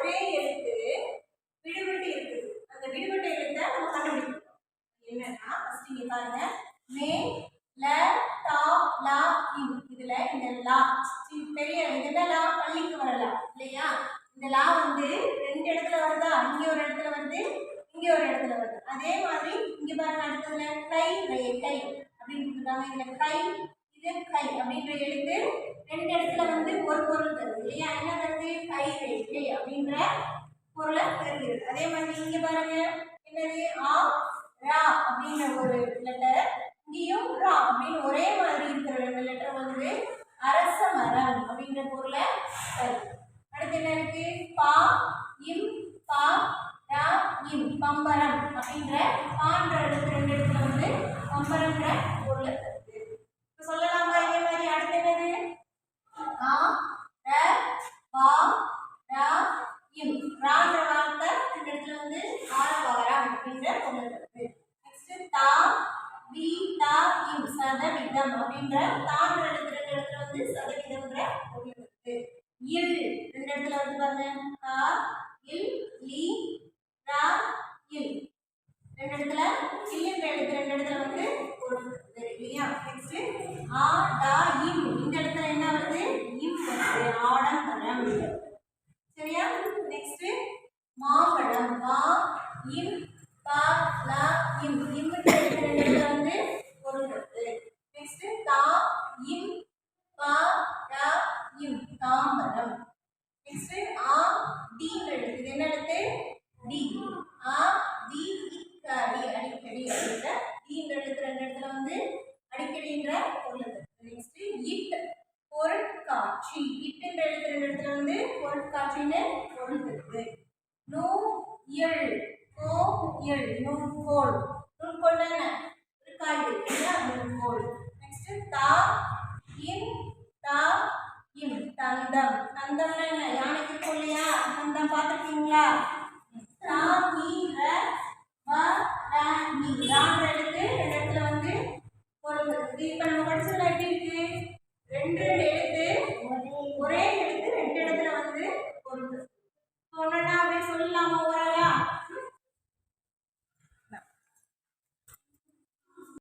ஒரே எழுத்து விடுபட்டு இருக்குது. அந்த விடுபட்டு எழுத்தை நம்ம கண்டுபிடிக்கணும். என்னன்னா ஃபர்ஸ்ட் இங்க பாருங்க. மே ல டா லா இன் இதுல இந்த லா. பெரிய என்ன லா? பள்ளிக்கு வர லா இல்லையா? இந்த லா வந்து ரெண்டு இடத்துல வருதா? இங்க ஒரு இடத்துல வருது இங்க ஒரு இடத்துல வருது. அதே மாதிரி இங்க பாருங்க அடுத்ததுல கை ரே கை. அப்படின்னு கொடுத்துருக்காங்க. இந்த கை இது கை. அப்படின்ற எழுத்து ரெண்டு இடத்துல வந்து ஒரு பொருள் தருது கை ரே கை அப்படின்ற பொருளை தருகிறது அதே மாதிரி இங்க பாருங்க என்னது? ஆ ரா அப்படின்ற ஒரு லெட்டர் இங்கேயும் ரா அப்படின்னு ஒரே மாதிரி இருக்கிற ரெண்டு லெட்டர் வந்து அரச மரம் அப்படின்ற பொருளை தரும். அடுத்து என்ன இருக்கு? பா இம் பா ரா இம் பம்பரம் அப்படின்ற பான்ற எழுத்து ரெண்டு இடத்துல வந்து பம்பரம்ன்ற பொருளை தருது இப்ப சொல்லலாமா இதே மாதிரி அடுத்து என்னது ஆ ர வா ரா இம் ரான்ற வார்த்தை இந்த இடத்துல வந்து ஆரவாரம் அப்படின்ற பொருள் வருது நெக்ஸ்ட் தா வி தா இம் சதவீதம் அப்படின்ற தான்ற இடத்துல ரெண்டு இடத்துல வந்து சதவீதம்ன்ற பொருள் வருது. இல் ரெண்டு இடத்துல வந்து பாருங்க. கா இல் லி ரா இல். ரெண்டு இடத்துல இல்லைன்ற எழுத்து ரெண்டு இடத்துல வந்து பொருள் வருது இல்லையா? நெக்ஸ்ட் ஆ டா இம் இந்த இடத்துல என்ன வருது இம் வருது ஆடம்பரம் சரியா நெக்ஸ்ட் மாம்பழம் மா இம் பா லா இம். இம் ரெண்டு இடத்துல வந்து பொருள் நெக்ஸ்ட் தா இம் பா ரா இம். தாம்பரம். நெக்ஸ்ட் ஆ டி எழுத்து இது என்ன எழுத்து? டி. ஆ டி இக்காடி அடிக்கடி அப்படின்ற டி எழுத்து ரெண்டு இடத்துல வந்து அடிக்கடின்ற பொருள் நெக்ஸ்ட் இட் பொருட்காட்சி. இட்டுன்ற எழுத்து ரெண்டு இடத்துல வந்து பொருட்காட்சின்னு பொருள் இருக்குது நூ இயல். இயல் நூல்கோல் நூல்கோல் என்ன? இருக்காது நூல்கோல் நெக்ஸ்ட் தா இன் தா இன். தந்தம். தந்தம் என்ன? யானைக்கு இருக்கும் இல்லையா தந்தம் பார்த்துருக்கீங்களா? தா எடுத்து இடத்துக்கு இடத்துல வந்து பொருந்துறது இப்போ நம்ம படிச்சதுல எப்படி இருக்கு? ரெண்டு ரெண்டு எழுத்து ஒரே எழுத்து ரெண்டு இடத்துல வந்து பொருந்துது ஒன்னா அப்படியே சொல்லலாமா?